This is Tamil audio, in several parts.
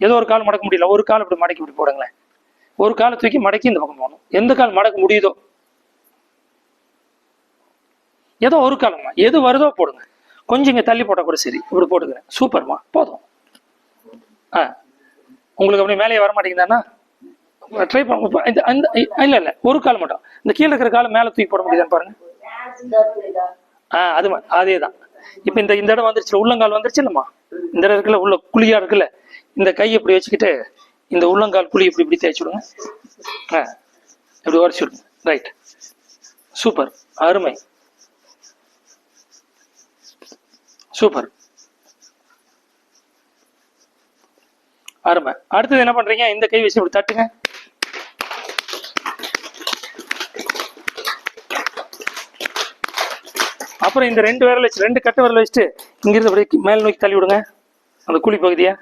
ஏதோ ஒரு கால் மடக்க முடியல. ஒரு கால் இப்படி மடக்கி இப்படி போடுங்களேன். ஒரு காலை தூக்கி மடக்கி இந்த பக்கம் போகணும் எந்த கால் மடக்க முடியுதோ? ஏதோ ஒரு காலம்மா. எது வருதோ போடுங்க. கொஞ்சம் இங்கே தள்ளி போட்டால் கூட சரி. இப்படி போட்டுக்கிறேன். சூப்பர்மா. போதும். ஆ. உங்களுக்கு அப்படி மேலேயே வர மாட்டேங்குதாண்ணா ட்ரை பண்ண இந்த அந்த இல்லை இல்லை. ஒரு கால் மட்டும். இந்த கீழே இருக்கிற காலை மேலே தூக்கி போட முடியுதான்னு பாருங்க. ஆ அது அதே தான் இப்போ இந்த இந்த இடம் வந்துருச்சு உள்ளங்கால் வந்துருச்சு இல்லைம்மா? இந்த இடம் இருக்குல்ல உள்ள குழியா இருக்குல்ல. இந்த கை இப்படி வச்சுக்கிட்டு இந்த உள்ளங்கால் குழி இப்படி இப்படி தேய்ச்சி விடுங்க. ஆ இப்படி உரைச்சி விடுங்க. ரைட் சூப்பர் அருமை. சூப்பர் அருமை. அடுத்தது என்ன பண்றீங்க? இந்த கை வச்சு இப்படி தட்டுங்க. அப்புறம் இந்த ரெண்டு விரல் வச்சு ரெண்டு கட்டை விரல் வச்சுட்டு இங்கிருந்து அப்படியே மேல் நோக்கி தள்ளி விடுங்க. அந்த குழி பகுதியை.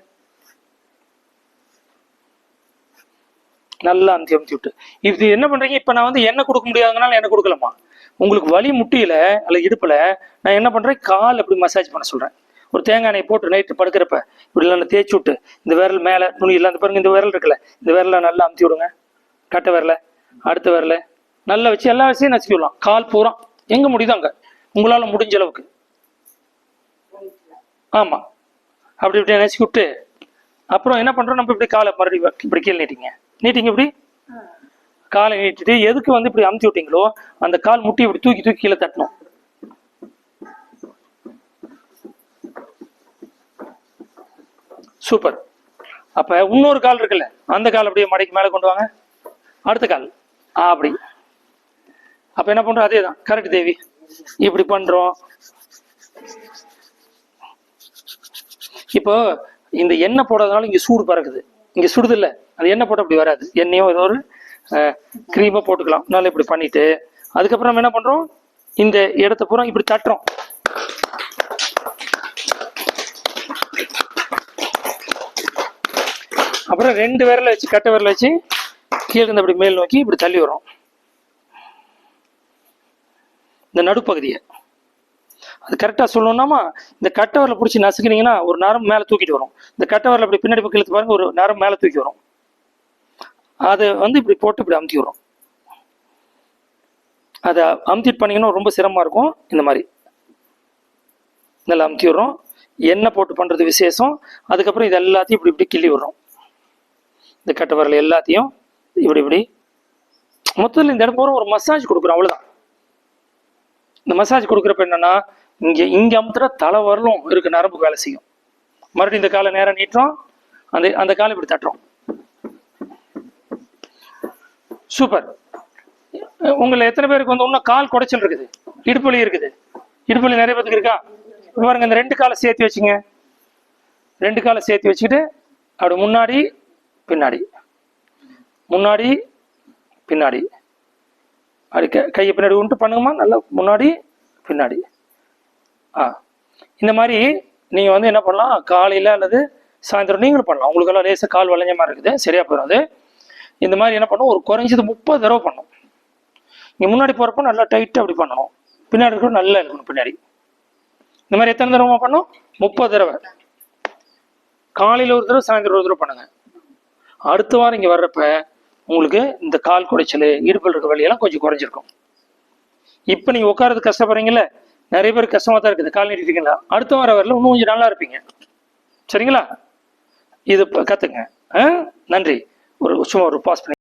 நல்லா அமுத்தி அமுத்தி விட்டு. இது என்ன பண்றீங்க? இப்ப நான் வந்து எண்ணெய் கொடுக்க முடியாதனால எண்ணெய் கொடுக்கலாமா உங்களுக்கு வலி முட்டியில அல்லது இடுப்புல நான் என்ன பண்றேன்? கால் அப்படி மசாஜ் பண்ண சொல்றேன். ஒரு தேங்காய் எண்ணெய் போட்டு நைட்டு படுக்கிறப்ப இப்படி நல்லா தேய்ச்சி விட்டு இந்த விரல் மேலே துணி இல்லை அந்த பாருங்க இந்த விரல் இருக்குல்ல இந்த விரலை நல்லா அமுத்தி விடுங்க. கட்டை விரல அடுத்த விரல. நல்லா வச்சு எல்லா வசதியும் நசுக்கி விடலாம் கால் பூரா. எங்க முடியுதோ அங்க. உங்களால முடிஞ்ச அளவுக்கு. ஆமா. அப்படி இப்படி நசுக்கி விட்டு அப்புறம் என்ன பண்றோம்? நம்ம இப்படி காலை மறுபடியும் இப்படி கீழே நீட்டிங்க. நீட்டிங்க இப்படி காலை நீட்டிட்டு எதுக்கு வந்து இப்படி அமுத்தி விட்டீங்களோ அந்த கால் முட்டி இப்படி தூக்கி தூக்கி கீழே தட்டணும். சூப்பர் அப்ப இன்னொரு கால் இருக்குல்ல அந்த கால் அப்படியே மடைக்கு மேலே கொண்டு வாங்க. அடுத்த கால். ஆ அப்படி. அப்ப என்ன பண்றோம்? அதே தான் கரெக்ட் தேவி. இப்படி பண்றோம். இப்போ இந்த எண்ணெய் போடாதனால இங்க சூடு பறக்குது. இங்க சுடுது இல்லை. அது எண்ணெய் போட்டு அப்படி வராது. எண்ணெயோ ஏதோ ஒரு க்ரீமோ போட்டுக்கலாம். நல்லா இப்படி பண்ணிட்டு அதுக்கப்புறம் நம்ம என்ன பண்ணுறோம் இந்த இடத்த பூரா இப்படி தட்டுறோம். அப்புறம் ரெண்டு விரல வச்சு கட்டை விரல வச்சு கீழே இருந்து அப்படி மேல் நோக்கி இப்படி தள்ளி வரும் இந்த நடுப்பகுதியை. அது கரெக்டாக சொல்லணும்னாமா இந்த கட்டை வரல பிடிச்சி நசுக்குனீங்கன்னா ஒரு நரம் மேலே தூக்கிட்டு வரும். இந்த கட்டை வரல அப்படி பின்னாடி பக்கத்து பாருங்க ஒரு நரம் மேலே தூக்கி வரும். அதை வந்து இப்படி போட்டு இப்படி அமுத்தி விடுறோம். அதை அமுத்திட்டு பண்ணீங்கன்னா ரொம்ப சிரமமாக இருக்கும். இந்த மாதிரி. நல்லா அமுத்தி விடுறோம். எண்ணெய் போட்டு பண்ணுறது விசேஷம். அதுக்கப்புறம் இது எல்லாத்தையும் இப்படி இப்படி கிள்ளி விடுறோம். இந்த கட்டை வரல எல்லாத்தையும் இப்படி இப்படி. மொத்தத்தில் இந்த இடம் பூரா ஒரு மசாஜ் கொடுக்குறோம் அவ்வளோதான் இந்த மசாஜ் கொடுக்குறப்ப என்னென்னா இங்கே இங்கே அமுத்துற தலை வரலும் இருக்கு நரம்பு வேலை செய்யும். மறுபடியும் இந்த காலை நேரம் நீட்டுறோம். அந்த அந்த காலை இப்படி தட்டுறோம். சூப்பர் உங்களை எத்தனை பேருக்கு வந்து இன்னும் கால் குடைச்சல் இருக்குது? இடுப்புலி இருக்குது. இடுப்புலி நிறைய பேருக்கு இருக்கா? பாருங்க இந்த ரெண்டு காலை சேர்த்து வச்சுங்க. ரெண்டு காலை சேர்த்து வச்சுக்கிட்டு அப்படி முன்னாடி பின்னாடி. முன்னாடி பின்னாடி. அப்படி கையை பின்னாடி உண்டு பண்ணுங்கம்மா. நல்லா முன்னாடி பின்னாடி. ஆ. இந்த மாதிரி நீங்கள் வந்து என்ன பண்ணலாம்? காலையில் அல்லது சாயந்தரம் நீங்களும் பண்ணலாம். உங்களுக்கெல்லாம் லேசாக கால் வளைஞ்ச மாதிரி இருக்குது. சரியாக போயிடும் அது. இந்த மாதிரி என்ன பண்ணும்? ஒரு குறைஞ்சது முப்பது தடவை பண்ணும். இங்கே முன்னாடி போகிறப்போ நல்லா டைட்டாக அப்படி பண்ணணும். பின்னாடி இருக்கிற நல்லா இருக்கணும் பின்னாடி. இந்த மாதிரி எத்தனை தடவை பண்ணும்? முப்பது தடவை. காலையில் ஒரு தடவை சாயந்தரம் ஒரு தடவை பண்ணுங்க. அடுத்த வாரம் இங்கே வர்றப்ப உங்களுக்கு இந்த கால் குடைச்சல் இடுப்பில் இருக்க வலியெல்லாம் கொஞ்சம் குறைஞ்சிருக்கும். இப்போ நீங்கள் உட்காரது கஷ்டப்படுறீங்கள நிறைய பேர் கஷ்டமாக தான் இருக்குது. கால் நீட்டிருக்கீங்களா அடுத்த வாரம் வரல இன்னும் கொஞ்சம் நல்லா இருப்பீங்க. சரிங்களா? இது கற்றுங்க ஆ? நன்றி. ஒரு சும்மா ஒரு பாஸ் பண்ணி